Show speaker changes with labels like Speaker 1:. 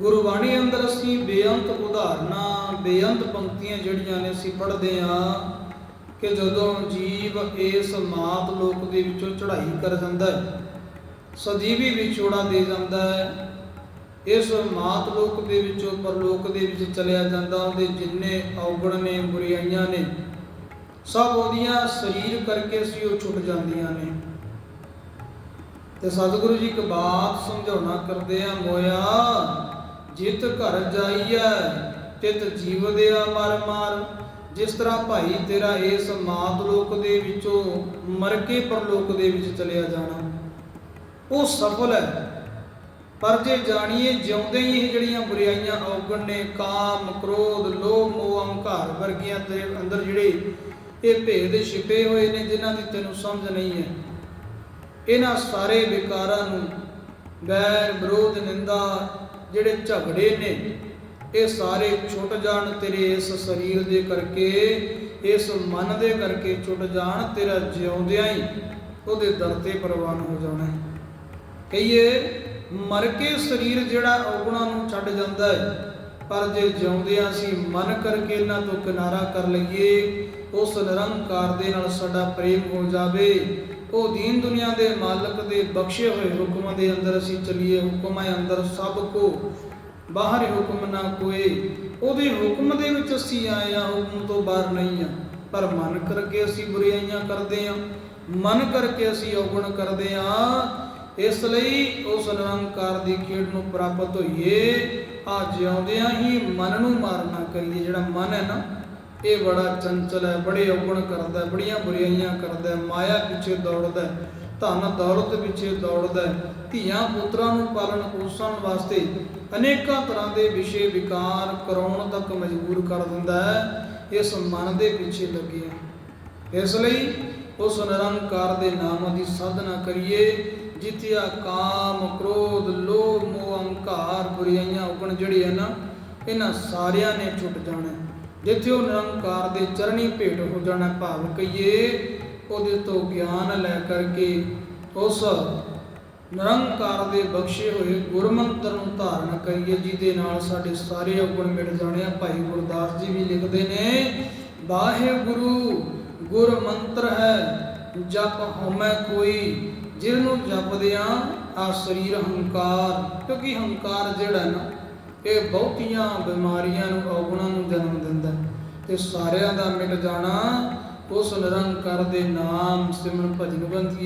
Speaker 1: ਗੁਰਬਾਣੀ ਅੰਦਰ ਅਸੀਂ ਬੇਅੰਤ ਉਦਾਹਰਨਾਂ, ਬੇਅੰਤ ਪੰਕਤੀਆਂ ਜਿਹੜੀਆਂ ਨੇ ਅਸੀਂ ਪੜ੍ਹਦੇ ਹਾਂ ਕਿ ਜਦੋਂ ਜੀਵ ਇਸ ਮਾਤ ਲੋਕ ਦੇ ਵਿੱਚੋਂ ਚੜ੍ਹਾਈ ਕਰ ਜਾਂਦਾ ਹੈ, ਸਦੀਵੀ ਵਿਛੋੜਾ ਦੇ ਜਾਂਦਾ ਹੈ, ਇਸ ਮਾਤ ਲੋਕ ਦੇ ਵਿੱਚੋਂ ਪਰਲੋਕ ਦੇ ਵਿੱਚ ਚਲਿਆ ਜਾਂਦਾ, ਉਹਦੇ ਜਿੰਨੇ ਔਗਣ ਨੇ ਬੁਰਾਈਆਂ ਨੇ, ਸਭ ਉਹਦੀਆਂ ਸਰੀਰ ਕਰਕੇ ਸੀ ਉਹ ਛੁੱਟ ਜਾਂਦੀਆਂ ਨੇ। ਤੇ ਸਤਿਗੁਰੂ ਜੀ ਇੱਕ ਬਾਤ ਸਮਝਾਉਣਾ ਕਰਦੇ ਆ, ਮੋਇਆ ਜਿਤ ਘਰ ਜਾਈਐ, ਤਿਤ ਜੀਵ ਮਰ ਮਾਰ। ਜਿਸ ਤਰ੍ਹਾਂ ਭਾਈ ਤੇਰਾ ਇਸ ਮਾਤ ਲੋਕ ਦੇ ਵਿੱਚੋਂ ਮਰ ਕੇ ਪਰਲੋਕ ਦੇ ਵਿੱਚ ਚਲਿਆ ਜਾਣਾ। ਉਹ ਸਫਲ ਹੈ ਪਰ ਜੇ ਜਾਣੀਏ ਜਿਉਂਦੇ ਹੀ ਇਹ ਜਿਹੜੀਆਂ ਬੁਰਾਈਆਂ ਔਗਣ ਨੇ, ਕਾਮ, ਕ੍ਰੋਧ, ਲੋਭ, ਮੋਹ ਹੰਕਾਰ ਵਰਗੀਆਂ ਤੇਰੇ ਅੰਦਰ ਜਿਹੜੇ ਇਹ ਭੇਦ ਛਿਪੇ ਹੋਏ ਨੇ, ਜਿਨ੍ਹਾਂ ਦੀ ਤੈਨੂੰ ਸਮਝ ਨਹੀਂ ਹੈ ਇਹਨਾਂ ਸਾਰੇ ਵਿਕਾਰਾਂ ਨੂੰ ਵੈਰ ਵਿਰੋਧ, ਨਿੰਦਾ ਜਿਹੜੇ ਝਗੜੇ ਨੇ, ਇਹ ਸਾਰੇ ਛੁੱਟ ਜਾਣ ਤੇਰੇ ਇਸ ਸਰੀਰ ਦੇ ਕਰਕੇ, ਇਸ ਮਨ ਦੇ ਕਰਕੇ ਛੁੱਟ ਜਾਣ, ਤੇਰਾ ਜਿਉਂਦਿਆਂ ਹੀ ਉਹਦੇ ਦਰ ਤੇ ਪ੍ਰਵਾਨ ਹੋ ਜਾਣਾ ਕਹੀਏ, ਮਰ ਕੇ ਸਰੀਰ ਜਿਹੜਾ ਔਗਣਾ ਨੂੰ ਛੱਡ ਜਾਂਦਾ ਹੈ, ਪਰ ਜੇ ਜਿਉਂਦਿਆਂ ਅਸੀਂ ਮਨ ਕਰਕੇ ਇਹਨਾਂ ਤੋਂ ਕਿਨਾਰਾ ਕਰ ਲਈਏ, ਉਸ ਨਿਰੰਕਾਰ ਦੇ ਨਾਲ ਸਾਡਾ ਪ੍ਰੇਮ ਹੋ ਜਾਵੇ ਉਹ ਦੀਨ ਦੁਨੀਆ ਦੇ ਮਾਲਕ ਦੇ ਬਖਸ਼ੇ ਹੋਏ ਹੁਕਮਾਂ ਦੇ ਅੰਦਰ ਅਸੀਂ ਚੱਲੀਏ, ਹੁਕਮਾਂ ਅੰਦਰ ਸਭ ਕੋ ਬਾਹਰ ਹੁਕਮ ਨਾ ਕੋਏ। ਉਹਦੇ ਹੁਕਮ ਦੇ ਵਿੱਚ ਅਸੀਂ ਆਏ ਆ ਹੁਕਮ ਤੋਂ ਬਾਹਰ ਨਹੀਂ ਆ ਪਰ ਮਨ ਕਰਕੇ ਅਸੀਂ ਬੁਰਾਈਆਂ ਕਰਦੇ ਆ ਮਨ ਕਰਕੇ ਅਸੀਂ ਔਗਣ ਕਰਦੇ ਆ ਇਸ ਲਈ ਉਸ ਨਿਰੰਕਾਰ ਦੀ ਖੇਡ ਨੂੰ ਪ੍ਰਾਪਤ ਹੋਈਏ। ਆ ਜਿਉਂਦਿਆਂ ਹੀ ਮਨ ਨੂੰ ਮਾਰਨਾ ਕਰੀਏ। ਜਿਹੜਾ ਮਨ ਹੈ ਨਾ ਇਹ ਬੜਾ ਚੰਚਲ ਹੈ ਬੜੇ ਔਗਣ ਕਰਦਾ ਹੈ, ਬੜੀਆਂ ਬੁਰਾਈਆਂ ਕਰਦਾ ਮਾਇਆ ਪਿੱਛੇ ਦੌੜਦਾ ਧਨ ਦੌਲਤ ਪਿੱਛੇ ਦੌੜਦਾ ਹੈ, ਧੀਆਂ ਪੁੱਤਰਾਂ ਨੂੰ ਪਾਲਣ ਪੋਸ਼ਣ ਵਾਸਤੇ ਅਨੇਕਾਂ ਤਰ੍ਹਾਂ ਦੇ ਵਿਸ਼ੇ ਵਿਕਾਰ ਕਰਾਉਣ ਤੱਕ ਮਜਬੂਰ ਕਰ ਦਿੰਦਾ ਹੈ ਇਸ ਮਨ ਦੇ ਪਿੱਛੇ ਲੱਗਿਆ ਇਸ ਲਈ ਉਸ ਨਿਰੰਕਾਰ ਦੇ ਨਾਮ ਦੀ ਸਾਧਨਾ ਕਰੀਏ ਜਿੱਥੇ ਕਾਮ ਕ੍ਰੋਧ ਲੋਭ ਮੋਹ ਹੰਕਾਰ ਬੁਰਾਈਆਂ ਉਗਣ ਜਿਹੜੇ ਹਨ ਨਾ ਇਹਨਾਂ ਸਾਰਿਆਂ ਨੇ ਛੁੱਟ ਜਾਣਾ ਜਿੱਥੇ ਉਹ ਨਿਰੰਕਾਰ ਦੇ ਚਰਣੀ ਭੇਟ ਹੋ ਜਾਣਾ ਭਾਵ ਕਹੀਏ, ਉਹਦੇ ਤੋਂ ਗਿਆਨ ਲੈ ਕਰਕੇ ਉਸ ਨਿਰੰਕਾਰ ਦੇ ਬਖਸ਼ੇ ਹੋਏ ਗੁਰਮੰਤਰ ਨੂੰ ਧਾਰਨ ਕਰੀਏ, ਜਿਹਦੇ ਨਾਲ ਸਾਡੇ ਸਾਰੇ ਔਗਣ ਮਿਟ ਜਾਣੇ ਆ। ਭਾਈ ਗੁਰਦਾਸ ਜੀ ਵੀ ਲਿਖਦੇ ਨੇ, ਵਾਹਿਗੁਰੂ ਗੁਰ ਮੰਤਰ ਹੈ, ਜਪ ਹਉਮੈ ਕੋਈ ਜਿਹਨੂੰ ਜਪਦਿਆਂ ਆ ਸਰੀਰ ਹੰਕਾਰ। ਕਿਉਂਕਿ ਹੰਕਾਰ ਜਿਹੜਾ ਨਾ ਇਹ ਬਹੁਤੀਆਂ ਬਿਮਾਰੀਆਂ ਨੂੰ, ਔਗਣਾਂ ਨੂੰ ਜਨਮ ਦਿੰਦਾ ਤੇ ਸਾਰਿਆਂ ਦਾ ਮਿਟ ਜਾਣਾ ਉਸ ਨਿਰੰਕਾਰ ਦੇ ਨਾਮ ਸਿਮਰਨ ਭਜਨ ਬੰਦਗੀ